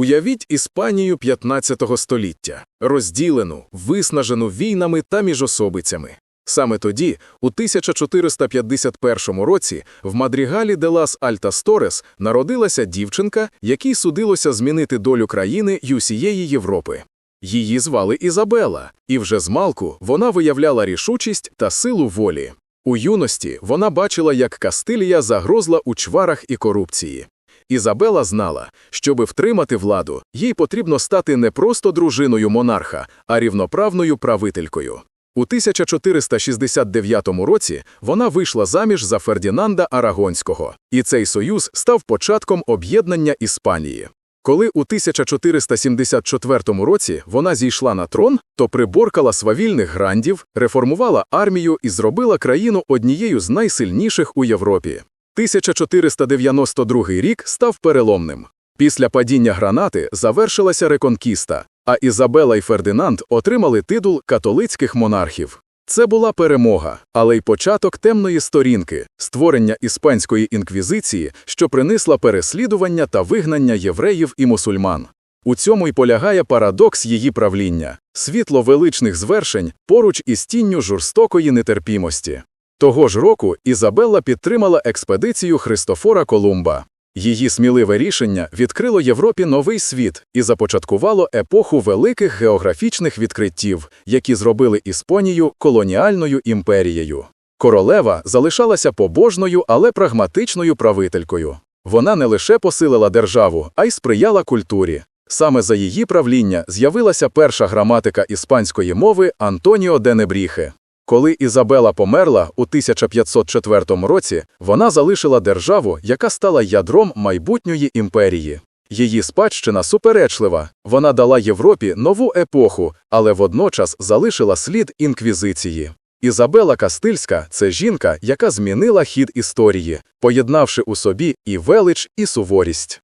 Уявіть Іспанію 15 століття, розділену, виснажену війнами та міжособицями. Саме тоді, у 1451 році, в Мадрігалі де лас Альтас Торес народилася дівчинка, якій судилося змінити долю країни й усієї Європи. Її звали Ізабела, і вже змалку вона виявляла рішучість та силу волі. У юності вона бачила, як Кастилія загрозла у чварах і корупції. Ізабела знала, щоби втримати владу, їй потрібно стати не просто дружиною монарха, а рівноправною правителькою. У 1469 році вона вийшла заміж за Фердінанда Арагонського, і цей союз став початком об'єднання Іспанії. Коли у 1474 році вона зійшла на трон, то приборкала свавільних грандів, реформувала армію і зробила країну однією з найсильніших у Європі. 1492 рік став переломним. Після падіння гранати завершилася реконкіста, а Ізабела і Фердинанд отримали титул католицьких монархів. Це була перемога, але й початок темної сторінки, створення іспанської інквізиції, що принесла переслідування та вигнання євреїв і мусульман. У цьому й полягає парадокс її правління світло величних звершень поруч із тінню жорстокої нетерпімості. Того ж року Ізабелла підтримала експедицію Христофора Колумба. Її сміливе рішення відкрило Європі новий світ і започаткувало епоху великих географічних відкриттів, які зробили Іспанію колоніальною імперією. Королева залишалася побожною, але прагматичною правителькою. Вона не лише посилила державу, а й сприяла культурі. Саме за її правління з'явилася перша граматика іспанської мови Антоніо де Небріхе. Коли Ізабела померла у 1504 році, вона залишила державу, яка стала ядром майбутньої імперії. Її спадщина суперечлива, вона дала Європі нову епоху, але водночас залишила слід інквізиції. Ізабела Кастильська – це жінка, яка змінила хід історії, поєднавши у собі і велич, і суворість.